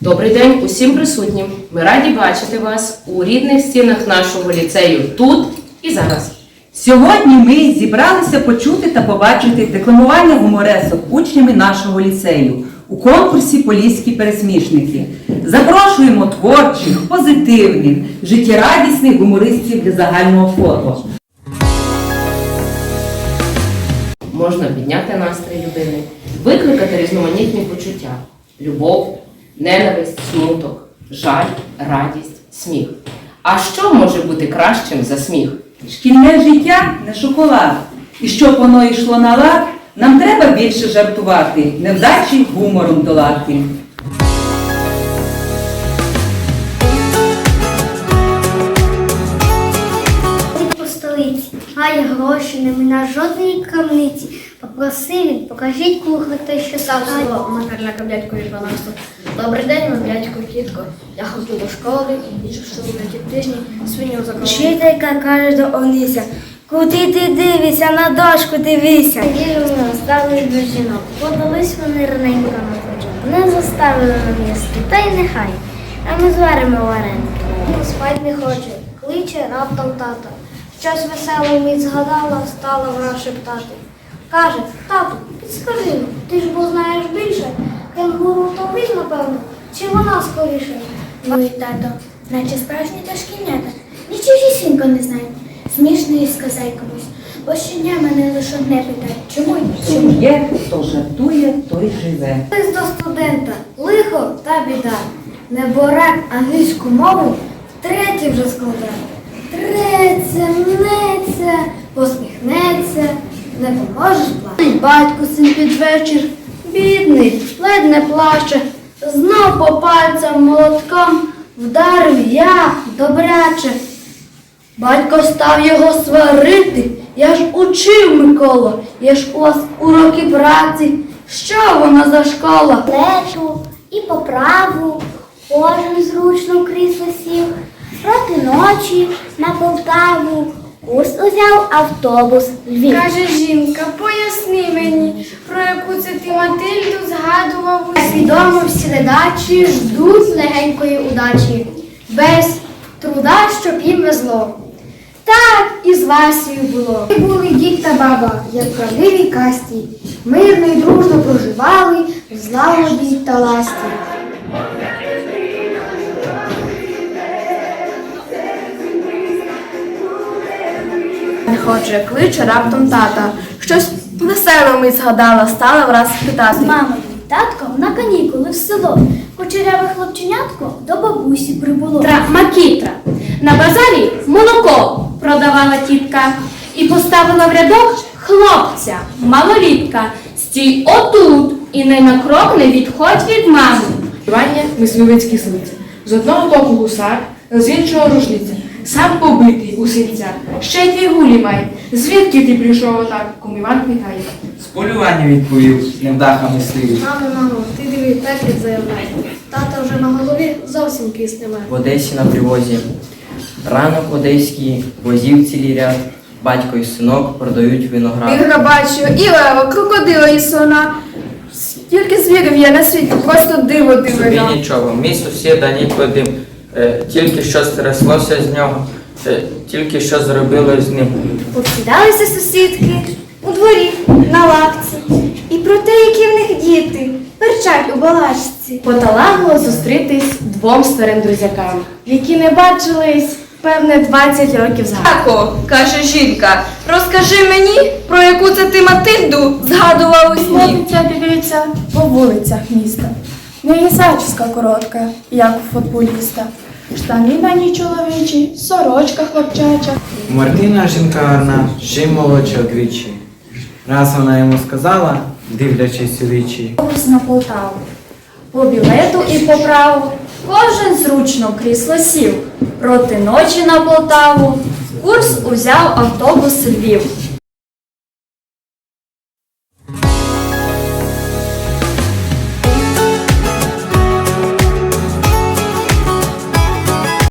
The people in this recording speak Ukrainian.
Добрий день усім присутнім. Ми раді бачити вас у рідних стінах нашого ліцею тут і зараз. Сьогодні ми зібралися почути та побачити декламування гуморесок учнями нашого ліцею у конкурсі Поліські пересмішники. Запрошуємо творчих, позитивних, життєрадісних гумористів для загального фото. Можна підняти настрій людини, викликати різноманітні почуття: любов, ненависть, смуток, жаль, радість, сміх. А що може бути кращим за сміх? Шкільне життя не шоколад. І щоб воно йшло на лад, нам треба більше жартувати, невдачі гумором долати. Столиці, гроші, не мина жодної крамниці. Попросив він, покажіть кухлик той, що сам Село Макарляка дядькові 12. Добрий день, вам дядько, тітко. Я ходжу до школи і що на ті тижні свиню закололи. Вчителька каже до Онися, куди ти дивишся, на дошку дивися. Вірно, стали до жінок. Подались вони раненько на плечо. Не заставили на місце, та й нехай. А ми зваримо вареники. Спать не хоче, кличе раптом тата. Щось веселе мить згадала, стала вона шептати. Каже, тату, підскажи, ну, ти ж бо знаєш більше. Кенгуру то він, напевно, чи вона скоріше? Ой, тато, наче справжні дошкільнята, нічогісінько не знають. Смішно і сказай комусь, бо щодня мене лише одне питають, чому й чому? Є, хто жартує, той живе. Лист до студента, лихо та біда. Неборак англійську мову втретє вже складає. Треться, посміхнеться, не поможеш плаче. Батько син під вечір, бідний, ледь не плаче, знов по пальцям молотком вдарив я добряче. Батько став його сварити, я ж учив Микола, я ж у вас уроки праці. Що воно за школа? Лету і по праву, кожен зручно крісло сів, проти ночі на Полтаву, курс узяв автобус Львів. Каже жінка, поясни мені, про яку це ти Матильду згадував у Свідомо всі ледачі ждуть легенької удачі, без труда, щоб їм везло. Так і з Васією було. Ми були дід та баба, як в правдивій касті, мирно й дружно проживали в злагоді та ласті. Хоче, кличе раптом тата. Щось веселе мить згадала, стала враз питати. Мама і татко на канікули в село. Кучеряве хлопченятко до бабусі прибуло. Тра Макітра. На базарі молоко продавала тітка і поставила в рядок хлопця, малолітка. Стій отут і не на крок не відходь від мами. Івання мисливецькі слиці. З одного боку гусак, з іншого рушниця. Сам побитий у синцях. Ще й дві гулі має. Звідки ти прийшов отак? Кум Іван питає. З полювання відповів невдаха мисливець. Мамо, мамо, ти диви, так заявляє. Тата вже на голові зовсім кіс немає. В Одесі на привозі. Ранок одеський, возів цілий ряд, батько і синок продають виноград. грабачу, і лева, крокодила, і сона. Стільки звірів є на світі, просто диво Собі нічого, мій сусіда Нікодим, е, тільки що стряслося з нього, е, тільки що зробило з ним. Посідалися сусідки у дворі на лавці. І про те, які в них діти, перчать у балачці. Поталагало зустрітись двом старим друзякам, які не бачились, певне, 20 років згадку. Тако, каже жінка, розкажи мені, про яку це ти Матильду згадував у сні. Ходиться, дивіться по вулицях міста. Не є зачіска коротка, як у футболіста. Штани дані чоловічі, сорочка хлопчача. Мартина жінка гарна, ще й молодша двічі. Раз вона йому сказала, дивлячись у вічі. Курс на Полтаву. По білету і по праву кожен зручно крісло сів. Проти ночі на Полтаву курс узяв автобус Львів.